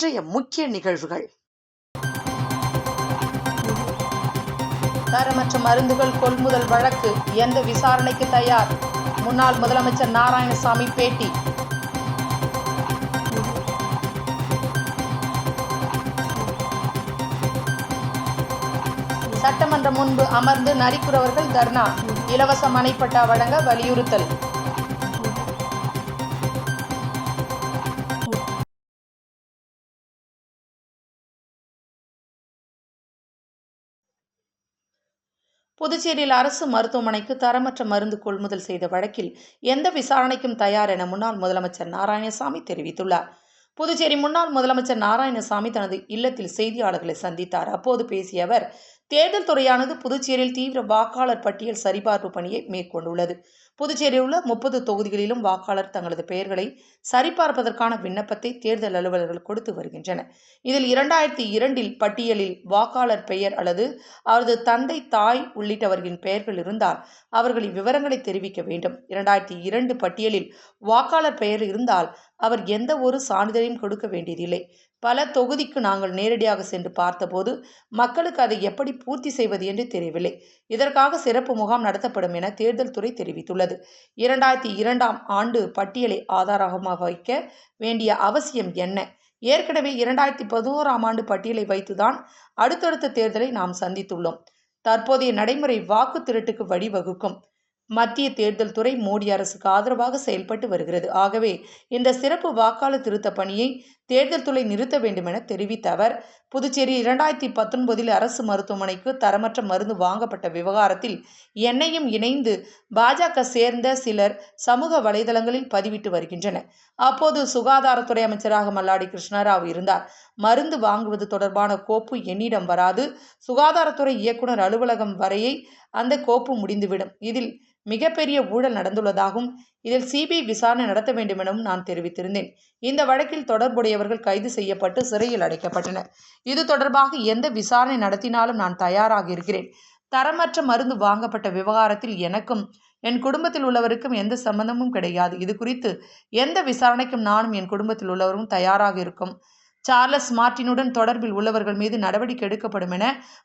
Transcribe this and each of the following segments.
இன்றைய முக்கிய நிகழ்வுகள். தரமற்ற மருந்துகள் கொள்முதல் வழக்கு எந்த விசாரணைக்கு தயார். முன்னாள் முதலமைச்சர் நாராயணசாமி பேட்டி. சட்டமன்றம் முன்பு அமர்ந்து நரிக்குறவர்கள் தர்ணா. இலவச மனைப்பட்டா வழங்க வலியுறுத்தல். புதுச்சேரியில் அரசு மருத்துவமனைக்கு தரமற்ற மருந்து கொள்முதல் செய்த வழக்கில் எந்த விசாரணைக்கும் தயார் என முன்னாள் முதலமைச்சர் நாராயணசாமி தெரிவித்துள்ளார். புதுச்சேரி முன்னாள் முதலமைச்சர் நாராயணசாமி தனது இல்லத்தில் செய்தியாளர்களை சந்தித்தார். அப்போது பேசிய அவர் தேர்தல் துறையானது புதுச்சேரியில் தீவிர வாக்காளர் பட்டியல் சரிபார்ப்பு பணியை மேற்கொண்டுள்ளது. புதுச்சேரியில் உள்ள முப்பது தொகுதிகளிலும் வாக்காளர் தங்களது பெயர்களை சரிபார்ப்பதற்கான விண்ணப்பத்தை தேர்தல் அலுவலர்கள் கொடுத்து வருகின்றனர். இதில் இரண்டாயிரத்தி இரண்டில் பட்டியலில் வாக்காளர் பெயர் அல்லது அவரது தந்தை தாய் உள்ளிட்டவர்களின் பெயர்கள் இருந்தால் அவர்களின் விவரங்களை தெரிவிக்க வேண்டும். இரண்டாயிரத்தி இரண்டு பட்டியலில் வாக்காளர் பெயர் இருந்தால் அவர் எந்த ஒரு சான்றிதழையும் கொடுக்க வேண்டியதில்லை. பல தொகுதிக்கு நாங்கள் நேரடியாக சென்று பார்த்தபோது மக்களுக்கு அதை எப்படி பூர்த்தி செய்வது என்று தெரியவில்லை. இதற்காக சிறப்பு முகாம் நடத்தப்படும் என தேர்தல் துறை தெரிவித்துள்ளது. இரண்டாயிரத்தி இரண்டாம் ஆண்டு பட்டியலை ஆதாரமாக வைக்க வேண்டிய அவசியம் என்ன? ஏற்கனவே இரண்டாயிரத்தி பதினோராம் ஆண்டு பட்டியலை வைத்துதான் அடுத்தடுத்த தேர்தலை நாம் சந்தித்துள்ளோம். தற்போதைய நடைமுறை வாக்கு திருட்டுக்கு வழிவகுக்கும். மத்திய தேர்தல் துறை மோடி அரசுக்கு ஆதரவாக செயல்பட்டு வருகிறது. ஆகவே இந்த சிறப்பு வாக்காளர் திருத்த பணியை தேர்தல் துறை நிறுத்த வேண்டுமென தெரிவித்த அவர் புதுச்சேரி இரண்டாயிரத்தி பத்தொன்பதில் அரசு மருத்துவமனைக்கு தரமற்ற மருந்து வாங்கப்பட்ட விவகாரத்தில் என்னையும் இணைந்து பாஜக சேர்ந்த சிலர் சமூக வலைதளங்களில் பதிவிட்டு வருகின்றனர் அப்போது சுகாதாரத்துறை அமைச்சராக மல்லாடி கிருஷ்ணராவ் இருந்தார். மருந்து வாங்குவது தொடர்பான கோப்பு என்னிடம் வராது. சுகாதாரத்துறை இயக்குனர் அலுவலகம் வரையை அந்த கோப்பு முடிந்துவிடும். இதில் மிகப்பெரிய ஊழல் நடந்துள்ளதாகவும் இதில் சிபிஐ விசாரணை நடத்த வேண்டும் எனவும் நான் தெரிவித்திருந்தேன். இந்த வழக்கில் தொடர்புடையவர்கள் கைது செய்யப்பட்டு சிறையில் அடைக்கப்பட்டனர். இது தொடர்பாக எந்த விசாரணை நடத்தினாலும் நான் தயாராக இருக்கிறேன். தரமற்ற மருந்து வாங்கப்பட்ட விவகாரத்தில் எனக்கும் என் குடும்பத்தில் உள்ளவருக்கும் எந்த சம்பந்தமும் கிடையாது. இது குறித்து எந்த விசாரணைக்கும் நானும் என் குடும்பத்தில் உள்ளவரும் தயாராக இருக்கும். சார்லஸ் மார்டினுடன் தொடர்பில் உள்ளவர்கள் மீது நடவடிக்கை எடுக்கப்படும் என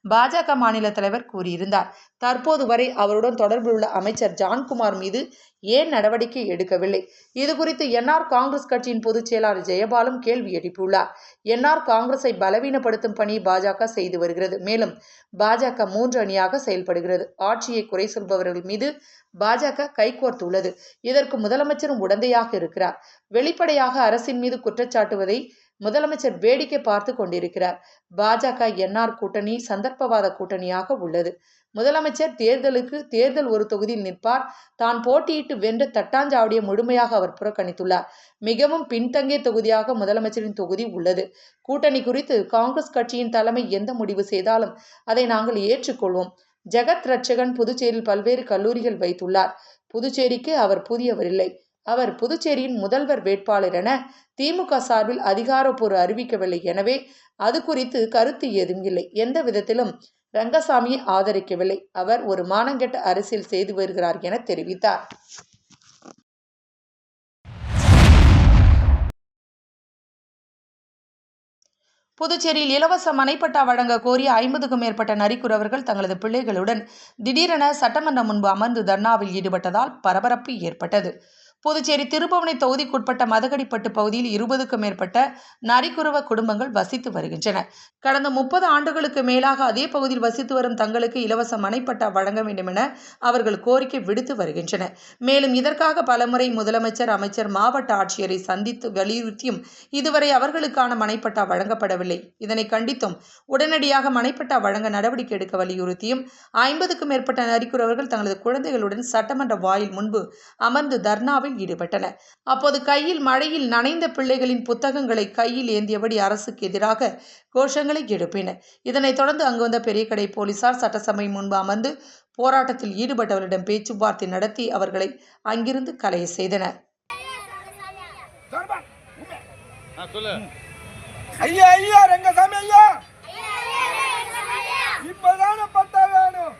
பாஜக மாநில தலைவர் கூறியிருந்தார். தற்போது வரை அவருடன் தொடர்பில் உள்ள அமைச்சர் ஜான்குமார் மீது ஏன் நடவடிக்கை எடுக்கவில்லை? இது குறித்து என்ஆர் காங்கிரஸ் கட்சியின் பொதுச் செயலாளர் ஜெயபாலும் கேள்வி எழுப்பியுள்ளார். என்ஆர் காங்கிரஸை பலவீனப்படுத்தும் பணி பாஜக செய்து வருகிறது. மேலும் பாஜக மூன்று அணியாக செயல்படுகிறது. ஆட்சியை குறை சொல்பவர்கள் மீது பாஜக கைகோர்த்துள்ளது. இதற்கு முதலமைச்சரும் உடந்தையாக இருக்கிறார். வெளிப்படையாக அரசின் மீது குற்றச்சாட்டுவதை முதலமைச்சர் வேடிக்கை பார்த்து கொண்டிருக்கிறார். பாஜக என்ஆர் கூட்டணி சந்தர்ப்பவாத கூட்டணியாக உள்ளது. முதலமைச்சர் தேர்தலுக்கு தேர்தல் ஒரு தொகுதியில் நிற்பார். தான் போட்டியிட்டு வென்ற தட்டாஞ்சாவடியை முழுமையாக அவர் புறக்கணித்துள்ளார். மிகவும் பின்தங்கிய தொகுதியாக முதலமைச்சரின் தொகுதி உள்ளது. கூட்டணி குறித்து காங்கிரஸ் கட்சியின் தலைமை எந்த முடிவு செய்தாலும் அதை நாங்கள் ஏற்றுக்கொள்வோம். ஜெகத் ரட்சகன் புதுச்சேரியில் பல்வேறு கல்லூரிகள் வைத்துள்ளார். புதுச்சேரிக்கு அவர் புதியவர் இல்லை. அவர் புதுச்சேரியின் முதல்வர் வேட்பாளர் என திமுக சார்பில் அதிகாரப்பூர்வ அறிவிக்கவில்லை எனவே அது குறித்து கருத்து ஏதும் இல்லை. எந்த விதத்திலும் ரங்கசாமியை ஆதரிக்கவில்லை. அவர் ஒரு மானங்கெட்ட அரசியல் செய்து வருகிறார் என தெரிவித்தார். புதுச்சேரியில் இலவச மனைப்பட்டா வழங்க கோரி ஐம்பதுக்கும் மேற்பட்ட நரிக்குறவர்கள் தங்களது பிள்ளைகளுடன் திடீரென சட்டமன்றம் முன்பு அமர்ந்து தர்ணாவில் ஈடுபட்டதால் பரபரப்பு ஏற்பட்டது. புதுச்சேரி திருப்பவனை தொகுதிக்குட்பட்ட மதகடிப்பட்டு பகுதியில் இருபதுக்கும் மேற்பட்ட நரிக்குறவ குடும்பங்கள் வசித்து வருகின்றன. கடந்த முப்பது ஆண்டுகளுக்கு மேலாக அதே பகுதியில் வசித்து வரும் தங்களுக்கு இலவச மனைப்பட்டா வழங்க வேண்டும் என அவர்கள் கோரிக்கை விடுத்து வருகின்றனர். மேலும் இதற்காக பலமுறை முதலமைச்சர் அமைச்சர் மாவட்ட ஆட்சியரை சந்தித்து வலியுறுத்தியும் இதுவரை அவர்களுக்கான மனைப்பட்டா வழங்கப்படவில்லை. இதனை கண்டித்தும் உடனடியாக மனைப்பட்டா வழங்க நடவடிக்கை எடுக்க வலியுறுத்தியும் ஐம்பதுக்கும் மேற்பட்ட நரிக்குறவர்கள் தங்களது குழந்தைகளுடன் சட்டமன்ற வாயில் முன்பு அமர்ந்து தர்ணாவில் ஈடுபட்டன. அப்போது கையில் மழையில் நனைந்த பிள்ளைகளின் புத்தகங்களை கையில் ஏந்தியபடி அரசுக்கு எதிராக கோஷங்களை எழுப்பினர் இதனைத் தொடர்ந்து அங்கு வந்த பெரியகடை போலீசார் சட்டசபை முன்பு அமர்ந்து போராட்டத்தில் ஈடுபட்டவர்களிடம் பேச்சுவார்த்தை நடத்தி அவர்களை அங்கிருந்து கலைய செய்தனர். ஐயா ஐயா ரங்கசாமி ஐயா இப்பதான பட்டா வேணும்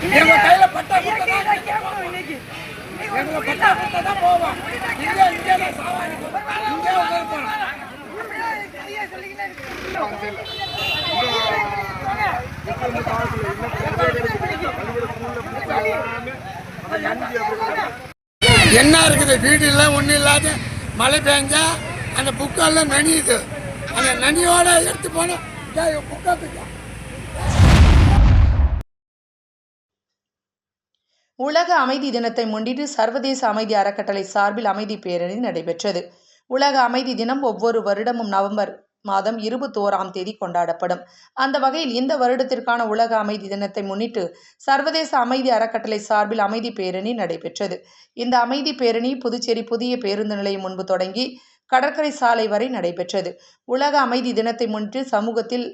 எங்க கையில பட்டா கொடுத்தா பட்டா கொடுத்தா தான் போவான் இங்கே இங்கே தான் சாவாடி இங்கே உட்கார்ப்பான் என்ன இருக்குது? வீடு இல்லை ஒன்றும் இல்லாத மழை பெஞ்சா அந்த புக்கெல்லாம் நனியுது. அந்த நனியோட எடுத்து போன புக்காத்துக்கு உலக அமைதி தினத்தை முன்னிட்டு சர்வதேச அமைதி அறக்கட்டளை சார்பில் அமைதி பேரணி நடைபெற்றது. உலக அமைதி தினம் ஒவ்வொரு வருடமும் நவம்பர் மாதம் இருபத்தோராம் தேதி கொண்டாடப்படும். அந்த வகையில் இந்த வருடத்திற்கான உலக அமைதி தினத்தை முன்னிட்டு சர்வதேச அமைதி அறக்கட்டளை சார்பில் அமைதி பேரணி நடைபெற்றது. இந்த அமைதி பேரணி புதுச்சேரி புதிய பேருந்து நிலையம் முன்பு தொடங்கி கடற்கரை சாலை வரை நடைபெற்றது. உலக அமைதி தினத்தை முன்னிட்டு சமூகத்தில்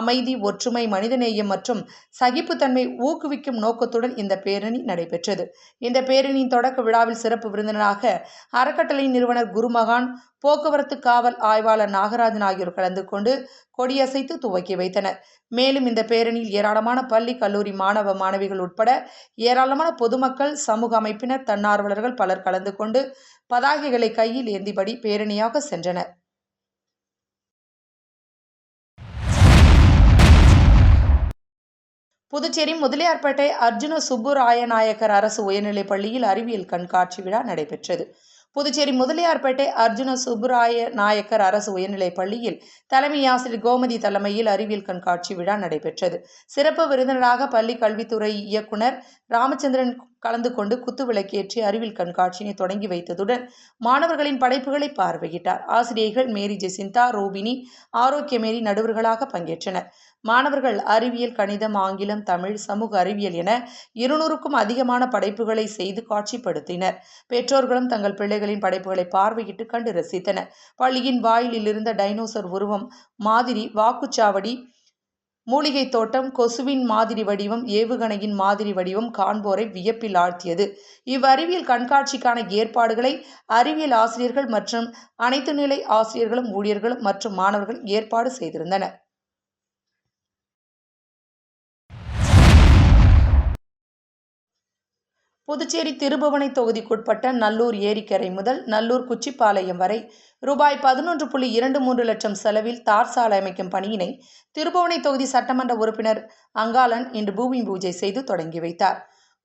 அமைதி ஒற்றுமை மனிதநேயம் மற்றும் சகிப்புத்தன்மை ஊக்குவிக்கும் நோக்கத்துடன் இந்த பேரணி நடைபெற்றது. இந்த பேரணியின் தொடக்க விழாவில் சிறப்பு விருந்தினராக அறக்கட்டளை நிறுவனர் குருமகான் போக்குவரத்து காவல் ஆய்வாளர் நாகராஜன் ஆகியோர் கலந்து கொண்டு கொடியசைத்து துவக்கி வைத்தனர். மேலும் இந்த பேரணியில் ஏராளமான பள்ளி கல்லூரி மாணவ மாணவிகள் உட்பட ஏராளமான பொதுமக்கள் சமூக அமைப்பினர் தன்னார்வலர்கள் பலர் கலந்து கொண்டு பதாகைகளை கையில் ஏந்திபடி பேரணியாக சென்றனர். புதுச்சேரி முதலியார்பேட்டை அர்ஜுன சுப்புராயநாயக்கர் அரசு உயர்நிலைப் பள்ளியில் அறிவியல் கண்காட்சி விழா நடைபெற்றது. புதுச்சேரி முதலியார்பேட்டை அர்ஜுன சுப்புராய நாயக்கர் அரசு உயர்நிலைப் பள்ளியில் தலைமை ஆசிரியர் கோமதி தலைமையில் அறிவியல் கண்காட்சி விழா நடைபெற்றது. சிறப்பு விருந்தினராக பள்ளி கல்வித்துறை இயக்குனர் ராமச்சந்திரன் கலந்து கொண்டு குத்துவிளக்கேற்றி அறிவியல் கண்காட்சியினை தொடங்கி வைத்ததுடன் மாணவர்களின் படைப்புகளை பார்வையிட்டார். ஆசிரியர்கள் மேரி ஜெசிந்தா ரோபினி ஆரோக்கியமேரி நடுவர்களாக பங்கேற்றனர். மாணவர்கள் அறிவியல் கணிதம் ஆங்கிலம் தமிழ் சமூக அறிவியல் என இருநூறுக்கும் அதிகமான படைப்புகளை செய்து காட்சிப்படுத்தினர். பெற்றோர்களும் தங்கள் பிள்ளைகளின் படைப்புகளை பார்வையிட்டு கண்டு ரசித்தனர். பள்ளியின் வாயிலில் இருந்த டைனோசர் உருவம் மாதிரி வாக்குச்சாவடி மூலிகை தோட்டம் கொசுவின் மாதிரி வடிவம் ஏவுகணையின் மாதிரி வடிவம் காண்போரை வியப்பில் ஆழ்த்தியது. இவ்வறிவியல் கண்காட்சிக்கான ஏற்பாடுகளை அறிவியல் ஆசிரியர்கள் மற்றும் அனைத்து நிலை ஆசிரியர்களும் ஊழியர்களும் மற்றும் மாணவர்கள் ஏற்பாடு செய்திருந்தனர். புதுச்சேரி திருபுவனை தொகுதிக்குட்பட்ட நல்லூர் ஏரிக்கரை முதல் நல்லூர் குச்சிப்பாளையம் வரை ரூபாய் பதினொன்று புள்ளி இரண்டு மூன்று லட்சம் செலவில் தார் சாலை அமைக்கும் பணியினை திருபுவனை தொகுதி சட்டமன்ற உறுப்பினர் அங்காளன் இன்று பூமி பூஜை செய்து தொடங்கி வைத்தார்.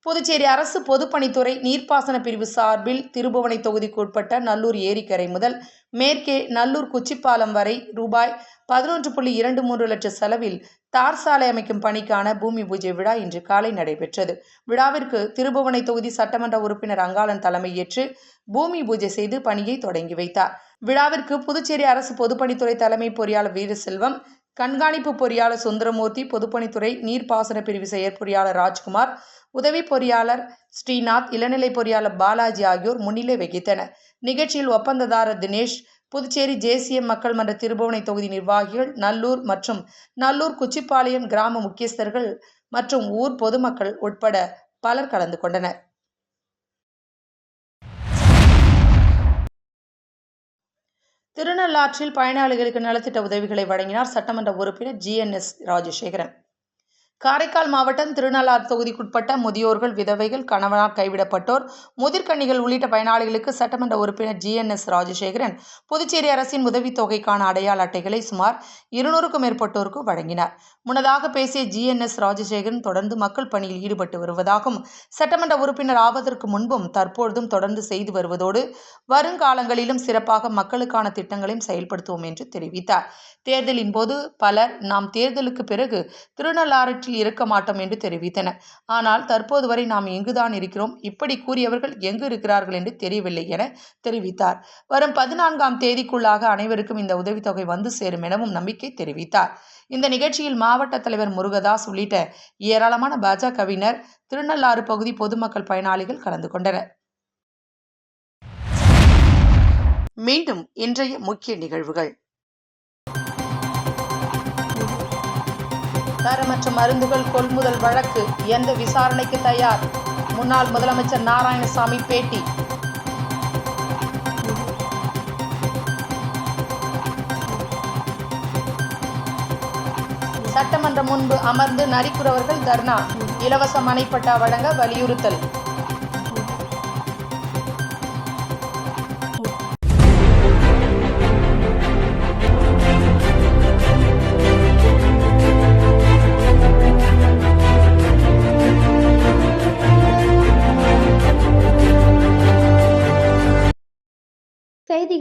புதுச்சேரி அரசு பொதுப்பணித்துறை நீர்ப்பாசன பிரிவு சார்பில் திருபுவனை தொகுதிக்குட்பட்ட நல்லூர் ஏரிக்கரை முதல் மேற்கே நல்லூர் குச்சிப்பாலம் வரை ரூபாய் பதினொன்று புள்ளி இரண்டு மூன்று லட்சம் செலவில் தார் சாலை அமைக்கும் பணிக்கான பூமி பூஜை விழா இன்று காலை நடைபெற்றது. விழாவிற்கு திருபுவனை தொகுதி சட்டமன்ற உறுப்பினர் அங்காளன் தலைமையேற்று பூமி பூஜை செய்து பணியை தொடங்கி வைத்தார். விழாவிற்கு புதுச்சேரி அரசு பொதுப்பணித்துறை தலைமை பொறியாளர் வீரசெல்வம் கண்காணிப்பு பொறியாளர் சுந்தரமூர்த்தி பொதுப்பணித்துறை நீர்ப்பாசன பிரிவு செயற்பொறியாளர் ராஜ்குமார் உதவி பொறியாளர் ஸ்ரீநாத் இளநிலை பொறியாளர் பாலாஜி ஆகியோர் முன்னிலை வகித்தனர். நிகழ்ச்சியில் ஒப்பந்ததாரர் தினேஷ் புதுச்சேரி ஜேசிஎம் மக்கள் மன்ற திருபுவனை தொகுதி நிர்வாகிகள் நல்லூர் மற்றும் நல்லூர் குச்சிப்பாளையம் கிராம முக்கியஸ்தர்கள் மற்றும் ஊர் பொதுமக்கள் உட்பட பலர் கலந்து கொண்டனர். திருநள்ளாற்றில் பயனாளிகளுக்கு நலத்திட்ட உதவிகளை வழங்கினார் சட்டமன்ற உறுப்பினர் ஜிஎன்எஸ் ராஜசேகரன். காரைக்கால் மாவட்டம் திருநள்ளாறு தொகுதிக்குட்பட்ட முதியோர்கள் விதவைகள் கணவனால் கைவிடப்பட்டோர் முதிர்கன்னிகள் உள்ளிட்ட பயனாளிகளுக்கு சட்டமன்ற உறுப்பினர் ஜிஎன்எஸ் ராஜசேகரன் புதுச்சேரி அரசின் உதவித்தொகைக்கான அடையாள அட்டைகளை சுமார் இருநூறுக்கும் மேற்பட்டோருக்கு வழங்கினார். முன்னதாக பேசிய ஜிஎன்எஸ் ராஜசேகரன் தொடர்ந்து மக்கள் பணியில் ஈடுபட்டு வருவதாகவும் சட்டமன்ற உறுப்பினர் ஆவதற்கு முன்பும் தற்பொழுதும் தொடர்ந்து செய்து வருவதோடு வருங்காலங்களிலும் சிறப்பாக மக்களுக்கான திட்டங்களையும் செயல்படுத்துவோம் என்று தெரிவித்தார். தேர்தலின் போது பலர் நாம் தேர்தலுக்கு பிறகு திருநள்ளாறு திருநள்ளாற்றில் இருக்க மாட்டோம் என்று தெரிவித்தனர் ஆனால் தற்போது வரை நாம் எங்குதான் இருக்கிறோம். இப்படி கூறியவர்கள் எங்கு இருக்கிறார்கள் என்று தெரியவில்லை என தெரிவித்தார். வரும் பதினான்காம் தேதிக்குள்ளாக அனைவருக்கும் இந்த உதவித்தொகை வந்து சேரும் எனவும் நம்பிக்கை தெரிவித்தார். இந்த நிகழ்ச்சியில் மாவட்ட தலைவர் முருகதாஸ் உள்ளிட்ட ஏராளமான பாஜகவினர் திருநள்ளாறு பகுதி பொதுமக்கள் பயனாளிகள் கலந்து கொண்டனர். மீண்டும் இன்றைய முக்கிய நிகழ்வுகள். தரமற்ற மருந்துகள் கொள்முதல் வழக்கு எந்த விசாரணைக்கு தயார். முன்னாள் முதலமைச்சர் நாராயணசாமி பேட்டி. சட்டமன்றம் முன்பு அமர்ந்து நரிக்குறவர்கள் தர்ணா. இலவச மனைப்பட்டா வழங்க வலியுறுத்தல்.